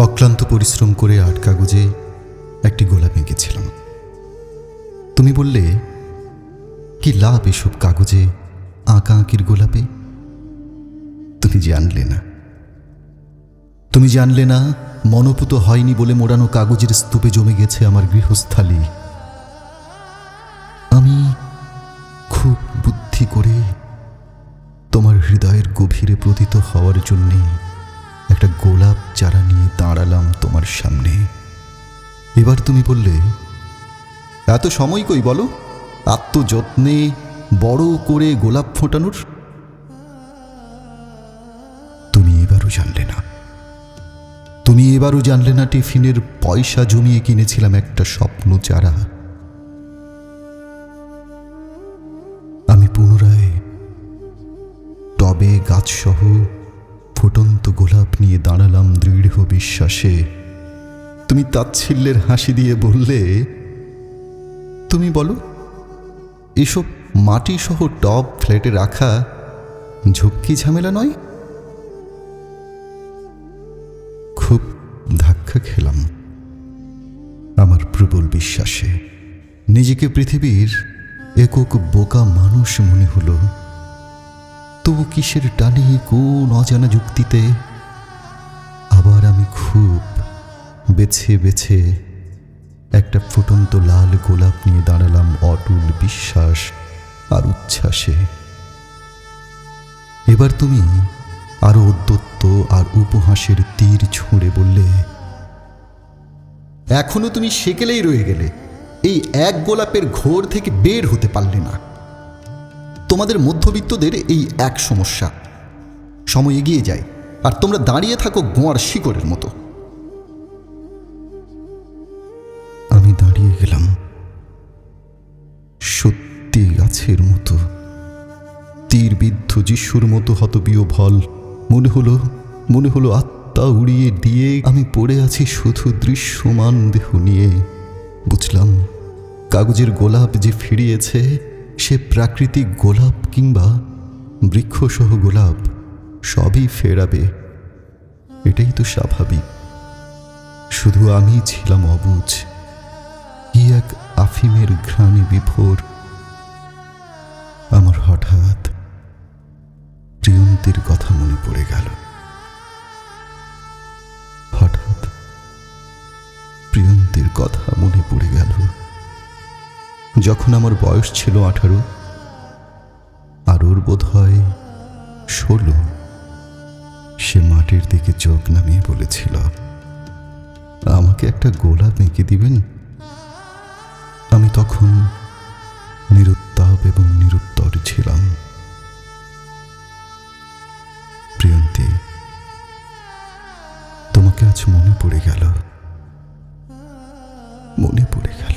অক্লান্ত পরিশ্রম করে আট কাগজে একটি গোলাপ এঁকেছিলাম। তুমি বললে, কি লাভ এসব কাগজে আঁকা আঁকির গোলাপে? তুমি জানলে না। তুমি জানলে না, মনোপুত হয়নি বলে মোড়ানো কাগজের স্তূপে জমে গেছে আমার গৃহস্থালী। আমি খুব বুদ্ধি করে তোমার হৃদয়ের গভীরে প্রতীত হওয়ার জন্যে একটা গোলাপ চারা নিয়ে দাঁড়ালাম তোমার সামনে। এবার তুমি বললে, এত সময় কই বলো? আত্মযত্নে বড় করে গোলাপ ফোটানোর? তুমি এবারও জানলে না। তুমি এবারও জানলে না টিফিনের পয়সা জমিয়ে কিনেছিলাম একটা স্বপ্ন চারা। আমি পুনরায় টবে গাছসহ ফুটন্ত গোলাপ নিয়ে দাঁড়ালাম দৃঢ় বিশ্বাসে। তুমি তাচ্ছিল্যের হাসি দিয়ে বললে, তুমি বলো, এসব মাটি সহ টব ফ্ল্যাটে রাখা ঝক্কি ঝামেলা নয়? খুব ধাক্কা খেলাম আমার প্রবল বিশ্বাসে। নিজেকে পৃথিবীর একক বোকা মানুষ মনে হলো। তবু কিসের টানে কোন অজানা যুক্তিতে? আবার আমি খুব বেছে বেছে একটা ফুটন্ত লাল গোলাপ নিয়ে দাঁড়ালাম অটুল বিশ্বাস আর উচ্ছ্বাসে। এবার তুমি আরও উদ্যত্ত আর উপহাসের তীর ছুঁড়ে বললে, এখনও তুমি সেকেলেই রয়ে গেলে। এই এক গোলাপের ঘোর থেকে বের হতে পারলে না। তোমাদের মধ্যবিত্তদের এই এক সমস্যা। সময় এগিয়ে যায়, আর তোমরা দাঁড়িয়ে থাকো গোয়ার শিকড়ের মতো। আমি দাঁড়িয়ে গেলাম, সত্যি গাছের মতো। তীরবিদ্ধ যিশুর মতো হতবিয় ভল, মনে হলো মনে হলো আত্মা উড়িয়ে দিয়ে আমি পড়ে আছি শুধু দৃশ্যমান দেহ নিয়ে। বুঝলাম, কাগজের গোলাপ যে ফিরিয়েছে সে প্রাকৃতিক গোলাপ কিংবা বৃক্ষসহ গোলাপ সবই ফেরাবে। এটাই তো স্বাভাবিক। শুধু আমি ছিলাম অবুঝ, কি এক আফিমের ঘ্রাণে বিভোর আমার হঠাৎ প্রিয়ন্তীর কথা মনে পড়ে গেল। হঠাৎ প্রিয়ন্তীর কথা মনে পড়ে যখন আমার বয়স ছিল আঠারো আর ওর বোধ হয় ষোলো, সে মাটির দিকে চোখ নামিয়ে বলেছিল, আমাকে একটা গোলাপ এঁকে দিবেন? আমি তখন নিরুত্তাপ এবং নিরুত্তর ছিলাম। প্রিয়ন্তি, তোমাকে আজ মনে পড়ে গেল, মনে পড়ে গেল।